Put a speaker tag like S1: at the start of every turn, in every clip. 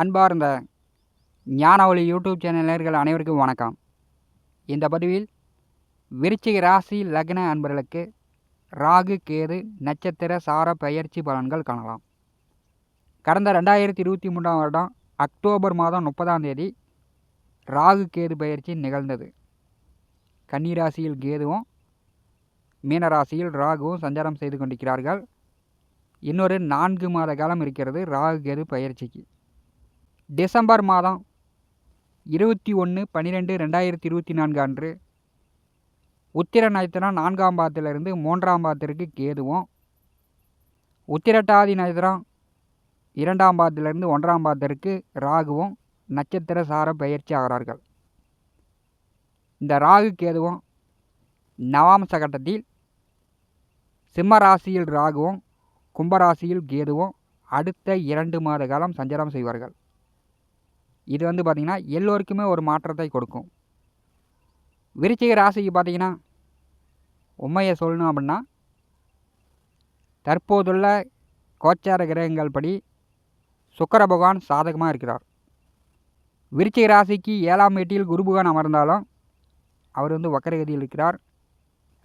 S1: அன்பார்ந்த ஞானவழி YouTube channel நேர்கள் அனைவருக்கும் வணக்கம். இந்த பதிவில் விருச்சிக ராசி லக்ன அன்பர்களுக்கு ராகு கேது நட்சத்திர சார பெயர்ச்சி பலன்கள் காணலாம். கடந்த ரெண்டாயிரத்தி இருபத்தி மூன்றாம் வருடம் அக்டோபர் மாதம் முப்பதாம் தேதி ராகு கேது பயிற்சி நிகழ்ந்தது. கன்னிராசியில் கேதுவும் மீனராசியில் ராகுவும் சஞ்சாரம் செய்து கொண்டிருக்கிறார்கள். இன்னொரு நான்கு மாத காலம் இருக்கிறது ராகு கேது பயிற்சிக்கு. டிசம்பர் மாதம் இருபத்தி ஒன்று பன்னிரெண்டு ரெண்டாயிரத்தி இருபத்தி நான்கு அன்று உத்திர நட்சத்திரம் நான்காம் பாதத்திலிருந்து மூன்றாம் பாதத்திற்கு கேதுவும் உத்திரட்டாதி நட்சத்திரம் இரண்டாம் பாதத்திலிருந்து ஒன்றாம் பாதத்திற்கு ராகுவும் நட்சத்திர சார பயிற்சி ஆகிறார்கள். இந்த ராகு கேதுவும் நவாம்ச கட்டத்தில் சிம்ம ராசியில் ராகுவும் கும்பராசியில் கேதுவும் அடுத்த இரண்டு மாத காலம் சஞ்சாரம் செய்வார்கள். இது வந்து பார்த்திங்கன்னா எல்லோருக்குமே ஒரு மாற்றத்தை கொடுக்கும். விருச்சிக ராசிக்கு பார்த்திங்கன்னா உண்மையை சொல்லணும் அப்படின்னா தற்போதுள்ள கோச்சார கிரகங்கள் படி சுக்கர பகவான் சாதகமாக இருக்கிறார். விருச்சிக ராசிக்கு ஏழாம் வீட்டில் குரு பகவான் அமர்ந்தாலும் அவர் வந்து வக்கரகதியில் இருக்கிறார்.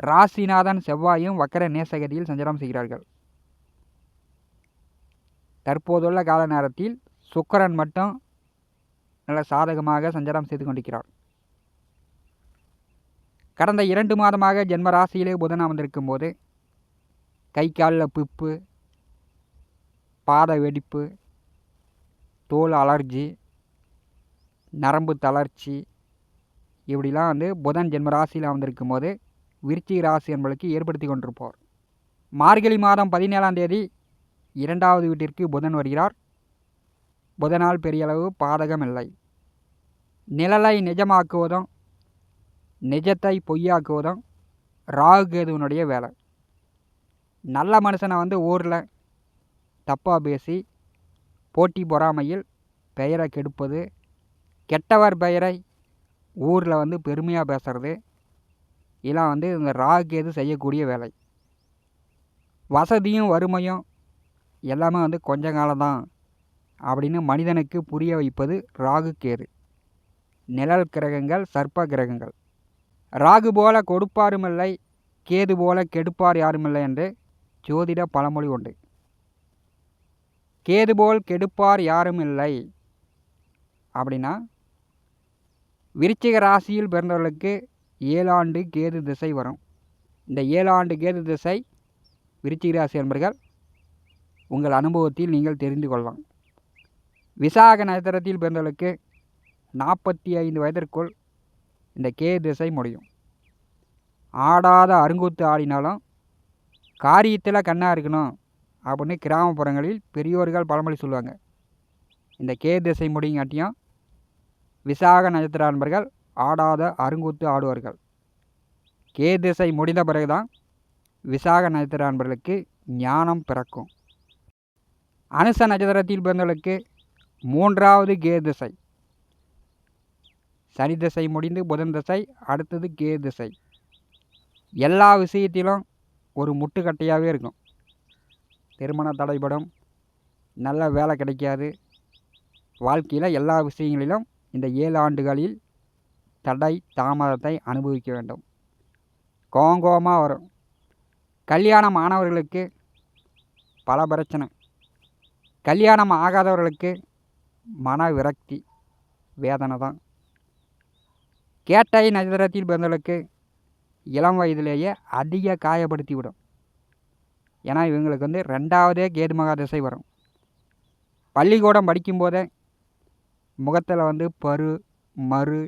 S1: ராசிநாதன் செவ்வாயும் வக்கர நேசகதியில் சஞ்சாரம் செய்கிறார்கள். தற்போதுள்ள கால நேரத்தில் சுக்கரன் மட்டும் நல்ல சாதகமாக சஞ்சாரம் செய்து கொண்டிருக்கிறார். கடந்த இரண்டு மாதமாக ஜென்ம ராசியிலே புதன் அமர்ந்திருக்கும் போது கை காலில் பிப்பு பாத வெடிப்பு தோல் அலர்ஜி நரம்பு தளர்ச்சி இப்படிலாம் வந்து புதன் ஜென்ம ராசியில் அமர்ந்திருக்கும் போது விருச்சிக ராசி என்பதற்கு ஏற்படுத்தி கொண்டிருப்பார். மார்கழி மாதம் பதினேழாம் தேதி இரண்டாவது வீட்டிற்கு புதன் வருகிறார். புதனால் பெரியளவு பாதகம் இல்லை. நிழலை நிஜமாக்குவதும் நிஜத்தை பொய்யாக்குவதும் ராகு கேதுவனுடைய வேலை. நல்ல மனுஷனை வந்து ஊரில் தப்பாக பேசி போட்டி பொறாமையில் பெயரை கெடுப்பது கெட்டவர் பெயரை ஊரில் வந்து பெருமையாக பேசுறது இதெல்லாம் வந்து இந்த ராகு கேது செய்யக்கூடிய வேலை. வசதியும் வறுமையும் எல்லாமே வந்து கொஞ்ச காலம்தான் அப்படின்னு மனிதனுக்கு புரிய வைப்பது ராகு கேது. நிழல் கிரகங்கள் சர்ப்ப கிரகங்கள். ராகு போல கொடுப்பாருமில்லை கேது போல கெடுப்பார் யாருமில்லை என்று ஜோதிட பழமொழி உண்டு. கேது போல் கெடுப்பார் யாரும் இல்லை அப்படின்னா விருச்சிக ராசியில் பிறந்தவர்களுக்கு ஏழாண்டு கேது திசை வரும். இந்த ஏழாண்டு கேது திசை விருச்சிக ராசி என்பர்கள் உங்கள் அனுபவத்தில் நீங்கள் தெரிந்து கொள்ளலாம். விசாக நட்சத்திரத்தில் பிறந்தவர்களுக்கு நாற்பத்தி ஐந்து வயதிற்குள் இந்த கே திசை முடியும். ஆடாத அருங்கூத்து ஆடினாலும் காரியத்தில் கண்ணாக இருக்கணும் அப்படின்னு கிராமப்புறங்களில் பெரியோர்கள் பழமொழி சொல்லுவாங்க. இந்த கே திசை முடிங்காட்டியும் விசாக நட்சத்திர அன்பர்கள் ஆடாத அருங்கூத்து ஆடுவார்கள். கே திசை முடிந்த பிறகுதான் விசாக நட்சத்திர நண்பர்களுக்கு ஞானம் பிறக்கும். அனுச நட்சத்திரத்தில் பிறந்தவர்களுக்கு மூன்றாவது கே திசை. சனி திசை முடிந்து புதன் திசை அடுத்தது கே திசை. எல்லா விஷயத்திலும் ஒரு முட்டுக்கட்டையாகவே இருக்கும். திருமண தடைபடும் நல்ல வேலை கிடைக்காது. வாழ்க்கையில் எல்லா விஷயங்களிலும் இந்த ஏழு ஆண்டுகளில் தடை தாமதத்தை அனுபவிக்க வேண்டும். கோங்கோமாக வரும். கல்யாணம் ஆனவர்களுக்கு பல பிரச்சனை. கல்யாணம் ஆகாதவர்களுக்கு மன விரக்தி வேதனை தான். கேட்டை நட்சத்திரத்தில் பிறந்தவர்களுக்கு இளம் வயதிலேயே அதிக காயப்படுத்தி விடும் ஏன்னா இவங்களுக்கு வந்து ரெண்டாவதே கேது மகா திசை வரும். பள்ளிக்கூடம் படிக்கும்போதே முகத்தில் வந்து பரு மறு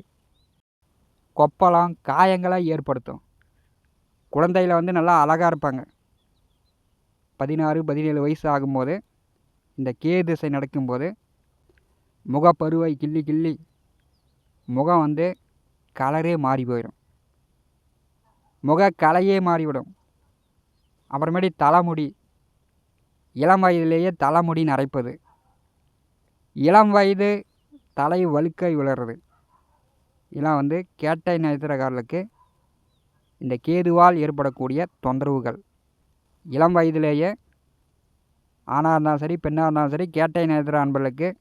S1: கொப்பளம் காயங்களை ஏற்படுத்தும். குழந்தையில் வந்து நல்லா அழகாக இருப்பாங்க. பதினாறு பதினேழு வயசு ஆகும்போது இந்த கே திசை நடக்கும்போது முகப்பருவை கிள்ளி கிள்ளி முகம் வந்து கலரே மாறி போயிடும். முக கலையே மாறிவிடும். அப்புறமேடி தலைமுடி. இளம் வயதிலேயே தலைமுடி நரைப்பது. இளம் வயது தலை வழுக்கை விழுறது. இதெல்லாம் வந்து கேட்டை நட்சத்திரக்காரர்களுக்கு இந்த கேதுவால் ஏற்படக்கூடிய தொந்தரவுகள். இளம் வயதிலேயே ஆணாக இருந்தாலும் சரி பெண்ணாக இருந்தாலும் சரி கேட்டை நட்சத்திர அன்பர்களுக்கு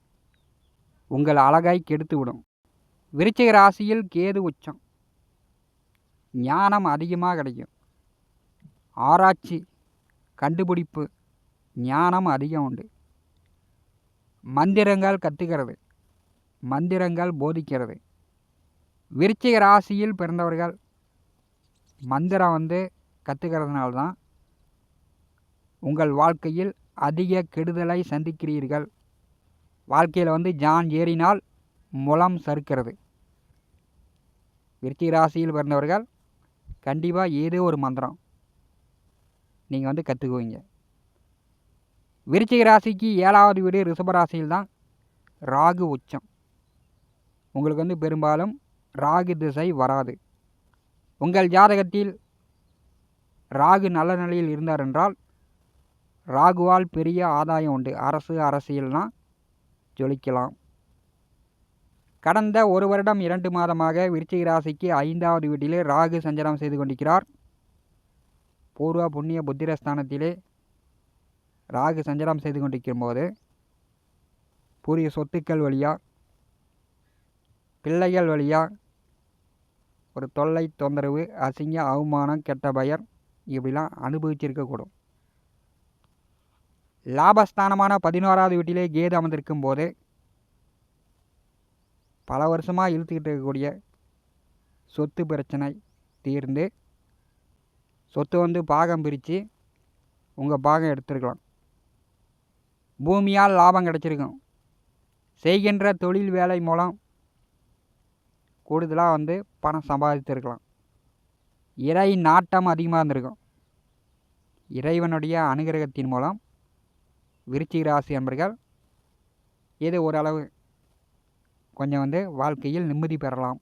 S1: உங்கள் கெடுத்து விடும் விருச்சிக ராசியில் கேது உச்சம். ஞானம் அதிகமாக கிடைக்கும். ஆராய்ச்சி கண்டுபிடிப்பு ஞானம் அதிகம் உண்டு. மந்திரங்கள் கற்றுக்கிறது மந்திரங்கள் போதிக்கிறது. விருச்சிக ராசியில் பிறந்தவர்கள் மந்திரம் வந்து கற்றுக்கிறதுனால தான் உங்கள் வாழ்க்கையில் அதிக கெடுதலை சந்திக்கிறீர்கள். வாழ்க்கையில் வந்து ஜான் ஏறினால் முலம் சறுக்கிறது. விருச்சிக ராசியில் பிறந்தவர்கள் கண்டிப்பாக ஏதோ ஒரு மந்திரம் நீங்கள் வந்து கற்றுக்குவீங்க விருச்சிக ராசிக்கு ஏழாவது வீடு ரிஷபராசியில் தான். ராகு உச்சம். உங்களுக்கு வந்து பெரும்பாலும் ராகு திசை வராது. உங்கள் ஜாதகத்தில் ராகு நல்ல நிலையில் இருந்தார் என்றால் ராகுவால் பெரிய ஆதாயம் உண்டு. அரசு அரசியல்னால் ஜொலிக்கலாம். கடந்த ஒரு வருடம் இரண்டு மாதமாக விருச்சிக ராசிக்கு ஐந்தாவது வீட்டிலே ராகு சஞ்சாரம் செய்து கொண்டிருக்கிறார். பூர்வ புண்ணிய புத்திரஸ்தானத்திலே ராகு சஞ்சாரம் செய்து கொண்டிருக்கும் போது பூரிய சொத்துக்கள் வழியாக பிள்ளைகள் வழியாக ஒரு தொல்லை தொந்தரவு அசிங்க அவமானம் கெட்ட பயர் இப்படிலாம் அனுபவிச்சிருக்கக்கூடும். லாபஸ்தானமான பதினோராவது வீட்டிலே கேது அமர்ந்திருக்கும் போது பல வருஷமாக இழுத்துக்கிட்டு இருக்கக்கூடிய சொத்து பிரச்சனை தீர்ந்து சொத்து வந்து பாகம் பிரித்து உங்கள் பாகம் எடுத்துருக்கலாம். பூமியால் லாபம் கிடச்சிருக்கும். செய்கின்ற தொழில் வேலை மூலம் கூடுதலாக வந்து பணம் சம்பாதித்திருக்கலாம். இறை நாட்டம் அதிகமாக இருந்திருக்கும். இறைவனுடைய அனுகிரகத்தின் மூலம் விருச்சிக ராசி என்பர்கள் இது ஓரளவு கொஞ்சம் வந்து வாழ்க்கையில் நிம்மதி பெறலாம்.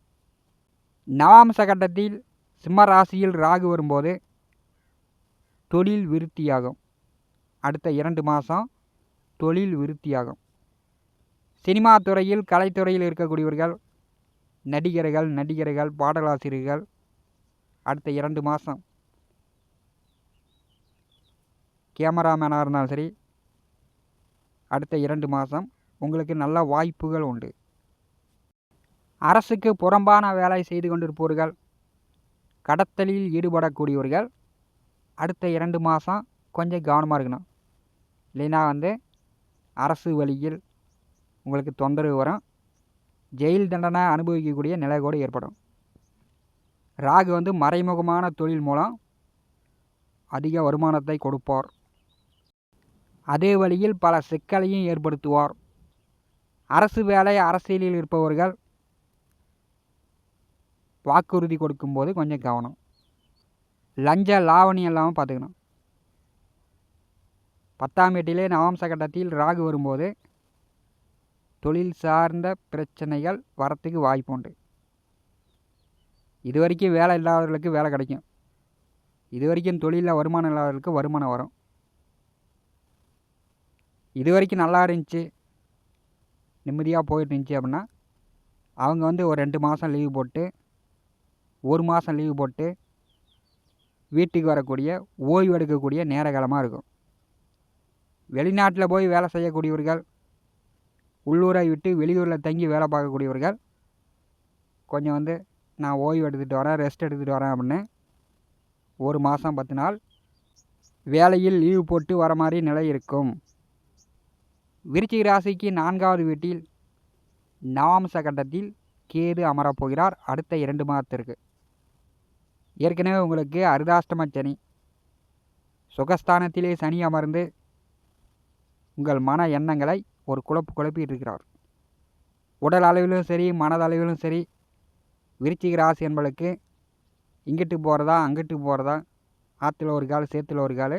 S1: நவாம்ச கட்டத்தில் சிம்ம ராசியில் ராகு வரும்போது தொழில் விருத்தியாகும். அடுத்த இரண்டு மாதம் தொழில் விருத்தியாகும். சினிமா துறையில் கலைத்துறையில் இருக்கக்கூடியவர்கள் நடிகர்கள் நடிகர்கள் பாடலாசிரியர்கள் அடுத்த இரண்டு மாதம் கேமராமேனாக இருந்தாலும் சரி அடுத்த இரண்டு மாதம் உங்களுக்கு நல்ல வாய்ப்புகள் உண்டு. அரசுக்கு புறம்பான வேலை செய்து கொண்டிருப்பவர்கள் கடத்தலில் ஈடுபடக்கூடியவர்கள் அடுத்த இரண்டு மாதம் கொஞ்சம் கவனமாக இருக்கணும். இல்லைன்னா வந்து அரசு வழியில் உங்களுக்கு தொந்தரவு வரும். ஜெயில் தண்டனை அனுபவிக்கக்கூடிய நிலை கூட ஏற்படும். ராகு வந்து மறைமுகமான தொழில் மூலம் அதிக வருமானத்தை கொடுப்பார். அதே வழியில் பல சிக்கலையும் ஏற்படுத்துவார். அரசு வேலை அரசியலில் இருப்பவர்கள் வாக்குறுதி கொடுக்கும்போது கொஞ்சம் கவனம். லஞ்ச லாவணி இல்லாமல் பார்த்துக்கணும். பத்தாம் வீட்டிலே நவாம்ச கட்டத்தில் ராகு வரும்போது தொழில் சார்ந்த பிரச்சனைகள் வரத்துக்கு வாய்ப்பு உண்டு. இது வரைக்கும் வேலை இல்லாதவர்களுக்கு வேலை கிடைக்கும். இது வரைக்கும் தொழிலில் வருமானம் இல்லாதவர்களுக்கு வருமானம் வரும். இது வரைக்கும் நல்லா இருந்துச்சு. நிம்மதியாக போயிட்டு இருந்துச்சு அப்படின்னா அவங்க வந்து ஒரு ரெண்டு மாதம் லீவு போட்டு ஒரு மாதம் லீவு போட்டு வீட்டுக்கு வரக்கூடிய ஓய்வு எடுக்கக்கூடிய நேர காலமாக இருக்கும். வெளிநாட்டில் போய் வேலை செய்யக்கூடியவர்கள் உள்ளூரை விட்டு வெளியூரில் தங்கி வேலை பார்க்கக்கூடியவர்கள் கொஞ்சம் வந்து நான் ஓய்வு எடுத்துகிட்டு வரேன் ரெஸ்ட் எடுத்துகிட்டு வரேன் அப்படின்னு ஒரு மாதம் பத்து நாள் வேலையில் லீவு போட்டு வர மாதிரி நிலை இருக்கும். விருச்சிக ராசிக்கு நான்காவது வீட்டில் நவாம்ச கட்டத்தில் கேது அமரப்போகிறார் அடுத்த இரண்டு மாதத்திற்கு. ஏற்கனவே உங்களுக்கு அருதாஷ்டம சனி. சுகஸ்தானத்திலே சனி அமர்ந்து உங்கள் மன எண்ணங்களை ஒரு குழப்பு குழப்பிட்டு இருக்கிறார். உடல் அளவிலும் சரி மனதளவிலும் சரி விருச்சிக ராசி என்பளுக்கு இங்கிட்டு போகிறதா அங்கிட்டு போகிறதா ஆற்றுல ஒரு கால் சேத்துல ஒரு கால்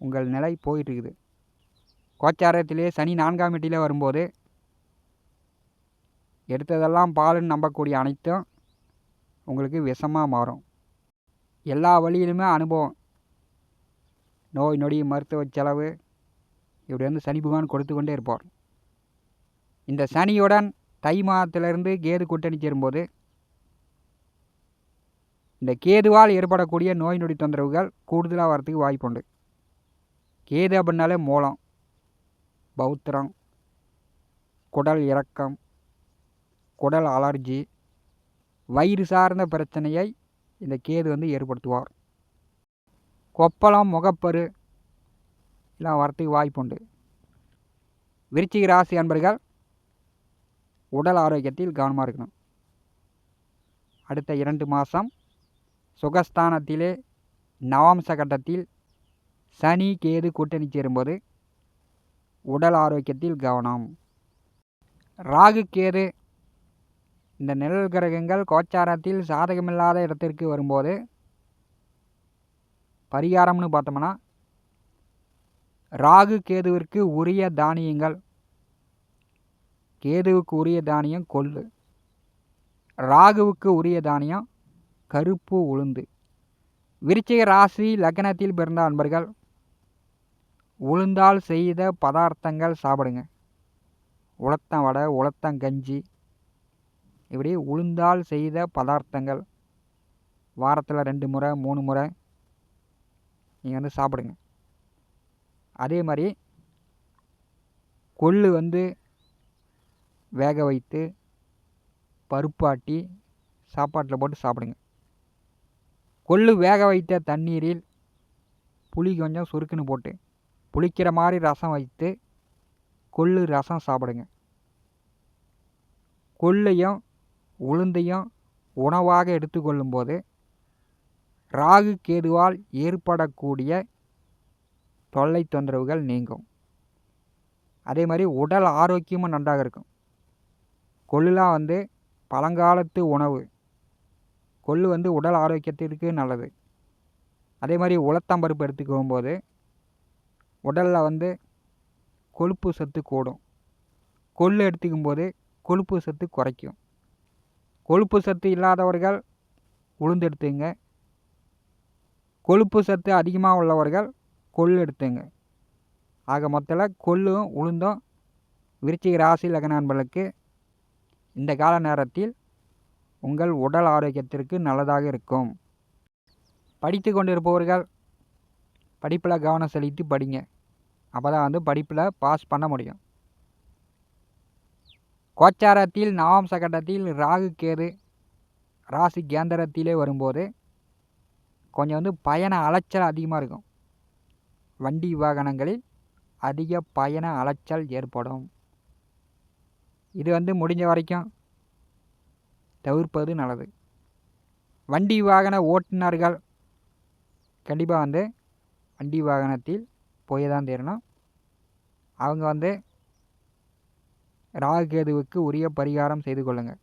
S1: உங்கள் நிலை போயிட்டுருக்குது கோச்சாரத்திலே சனி நான்காம் வீட்டிலே வரும்போது எடுத்ததெல்லாம் பாலுன்னு நம்பக்கூடிய அனைத்தும் உங்களுக்கு விஷமாக மாறும். எல்லா வழியிலுமே அனுபவம். நோய் நொடி மருத்துவ செலவு இப்படி வந்து சனி பகவான் கொடுத்து கொண்டே இருப்பார். இந்த சனியுடன் தை மாதத்திலிருந்து கேது கூட்டணி சேரும்போது இந்த கேதுவால் ஏற்படக்கூடிய நோய் நொடி தொந்தரவுகள் கூடுதலாக வரத்துக்கு வாய்ப்புண்டு கேது அப்படின்னாலே மூலம் பௌத்திரம் குடல் இறக்கம் குடல் அலர்ஜி வயிறு சார்ந்த பிரச்சனையை இந்த கேது வந்து ஏற்படுத்துவார். கொப்பளம் முகப்பரு எல்லாம் வரத்துக்கு வாய்ப்புண்டு விருச்சிக ராசி அன்பர்கள் உடல் ஆரோக்கியத்தில் கவனமாக இருக்கணும். அடுத்த இரண்டு மாதம் சுகஸ்தானத்திலே நவாம்ச கட்டத்தில் சனி கேது கூட்டணி சேரும்போது உடல் ஆரோக்கியத்தில் கவனம். ராகு கேது இந்த நிழல் கிரகங்கள் கோச்சாரத்தில் சாதகமில்லாத இடத்திற்கு வரும்போது பரிகாரம்னு பார்த்தோம்னா ராகு கேதுவிற்கு உரிய தானியங்கள் கேதுவுக்கு உரிய தானியம் கொள்ளு ராகுவுக்கு உரிய தானியம் கருப்பு உளுந்து. விருச்சிக ராசி லக்னத்தில் பிறந்த அன்பர்கள் உளுந்தால் செய்த பதார்த்தங்கள் சாப்பிடுங்க. உளத்தம் வடை உளத்தங்கஞ்சி இப்படி உளுந்தால் செய்த பதார்த்தங்கள். வாரத்தில் ரெண்டு முறை மூணு முறை நீங்கள் வந்து சாப்பிடுங்க. அதே மாதிரி கொள்ளு வந்து வேக வைத்து பருப்பாட்டி சாப்பாட்டில் போட்டு சாப்பிடுங்க. கொள்ளு வேக வைத்த தண்ணீரில் புளி கொஞ்சம் சுருக்குன்னு போட்டு புளிக்கிற மாதிரி ரசம் வைத்து கொள்ளு ரசம் சாப்பிடுங்க. கொள்ளையும் உளுந்தையும் உணவாக எடுத்துக்கொள்ளும்போது ராகு கேதுவால் ஏற்படக்கூடிய தொல்லை தொந்தரவுகள் நீங்கும். அதே மாதிரி உடல் ஆரோக்கியமும் நன்றாக இருக்கும். கொள்ளுலாம் வந்து பழங்காலத்து உணவு. கொள்ளு வந்து உடல் ஆரோக்கியத்திற்கு நல்லது. அதே மாதிரி உளத்தம்பருப்பு எடுத்துக்கும் போது உடலில் வந்து கொழுப்பு சத்து கூடும். கொள்ளு எடுத்துக்கும் போது கொழுப்பு சத்து குறைக்கும். கொழுப்பு சத்து இல்லாதவர்கள் உளுந்து எடுத்துங்க கொழுப்பு சத்து அதிகமாக உள்ளவர்கள் கொள்ளு எடுத்துங்க ஆக மொத்தத்தில் கொள்ளும் உளுந்தும் விருச்சிக ராசி லக்ன நண்பர்களுக்கு இந்த கால நேரத்தில் உங்கள் உடல் ஆரோக்கியத்திற்கு நல்லதாக இருக்கும். படித்து கொண்டிருப்பவர்கள் படிப்பில் கவனம் செலுத்தி படிங்க. அப்போ தான் வந்து படிப்பில் பாஸ் பண்ண முடியும். கோச்சாரத்தில் நவாம்ச கட்டத்தில் ராகு கேது ராசி கேந்திரத்திலே வரும்போது கொஞ்சம் வந்து பயண அலைச்சல் அதிகமாக இருக்கும். வண்டி வாகனங்களில் அதிக பயண அலைச்சல் ஏற்படும். இது வந்து முடிஞ்ச வரைக்கும் தவிர்ப்பது நல்லது. வண்டி வாகன ஓட்டுநர்கள் கண்டிப்பாக வந்து வண்டி வாகனத்தில் போய் தான் தீரணும். அவங்க வந்து ராகுகேதுவுக்கு உரிய பரிகாரம் செய்து கொள்ளுங்கள்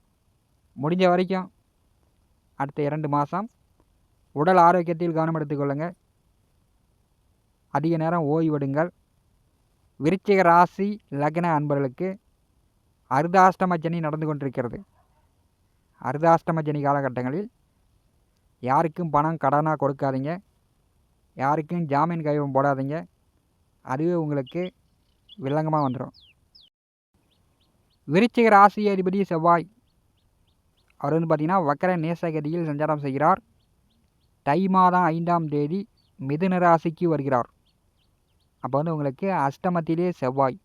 S1: முடிஞ்ச வரைக்கும் அடுத்த இரண்டு மாதம் உடல் ஆரோக்கியத்தில் கவனம் எடுத்துக்கொள்ளுங்கள் அதிக நேரம் ஓய்வெடுங்கள். விருச்சிக ராசி லக்ன அன்பர்களுக்கு அர்தாஷ்டம ஜனி நடந்து கொண்டிருக்கிறது. அர்தாஷ்டம ஜனி காலகட்டங்களில் யாருக்கும் பணம் கடனாக கொடுக்காதீங்க. யாருக்கும் ஜாமீன் கைவம் போடாதீங்க. அதுவே உங்களுக்கு வில்லங்கமாக வந்துடும் விருச்சிக ராசி அதிபதி செவ்வாய். அவர் வந்து பார்த்திங்கன்னா வக்கர நேசகதியில் சஞ்சாரம் செய்கிறார். தை மாதம் ஐந்தாம் தேதி மிதுன ராசிக்கு வருகிறார். அப்போ வந்து உங்களுக்கு அஷ்டமத்திலே செவ்வாய்.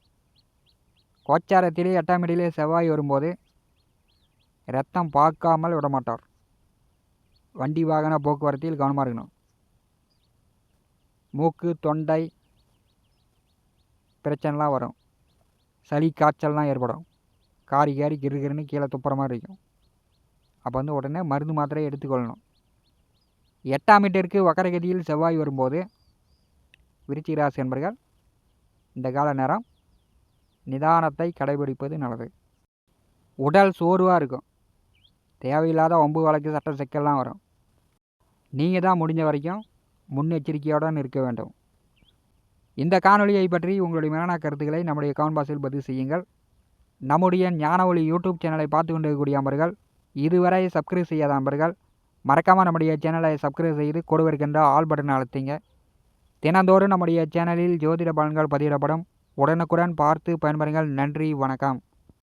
S1: கோச்சாரத்திலே எட்டாம் இடையிலே செவ்வாய் வரும்போது ரத்தம் பார்க்காமல் விடமாட்டார். வண்டி வாகன போக்குவரத்தில் கவனமாக இருக்கணும். மூக்கு தொண்டை பிரச்சனைலாம் வரும். சளி காய்ச்சல்லாம் ஏற்படும். காரி காரி கிருகிருன்னு கீழே துப்புற மாதிரி இருக்கும். அப்போ வந்து உடனே மருந்து மாத்திரையை எடுத்துக்கொள்ளணும். எட்டாம் மீட்டருக்கு வக்கரகதியில் செவ்வாய் வரும்போது விருச்சிக ராசி என்பர்கள் இந்த கால நேரம் நிதானத்தை கடைபிடிப்பது நல்லது. உடல் சோர்வாக இருக்கும். தேவையில்லாத ஒம்பு வழக்கு சட்ட சிக்கல்லாம் வரும். நீங்கள் தான் முடிஞ்ச வரைக்கும் முன்னெச்சரிக்கையுடன் இருக்க வேண்டும். இந்த காணொலியை பற்றி உங்களுடைய மேலான கருத்துக்களை நம்முடைய கவுன்பாஸில் பதிவு செய்யுங்கள். நம்முடைய ஞான ஒளி யூடியூப் சேனலை பார்த்து கொண்டிருக்கக்கூடிய அன்பர்கள் இதுவரை சப்ஸ்கிரைப் செய்யாத அன்பர்கள் மறக்காமல் நம்முடைய சேனலை சப்ஸ்கிரைப் செய்து கொடுவிருக்கின்ற ஆல் பட்டன் அழுத்திங்க. தினந்தோறும் நம்முடைய சேனலில் ஜோதிட பலன்கள் பதிவிடப்படும். உடனுக்குடன் பார்த்து பயன்பெறுங்கள். நன்றி வணக்கம்.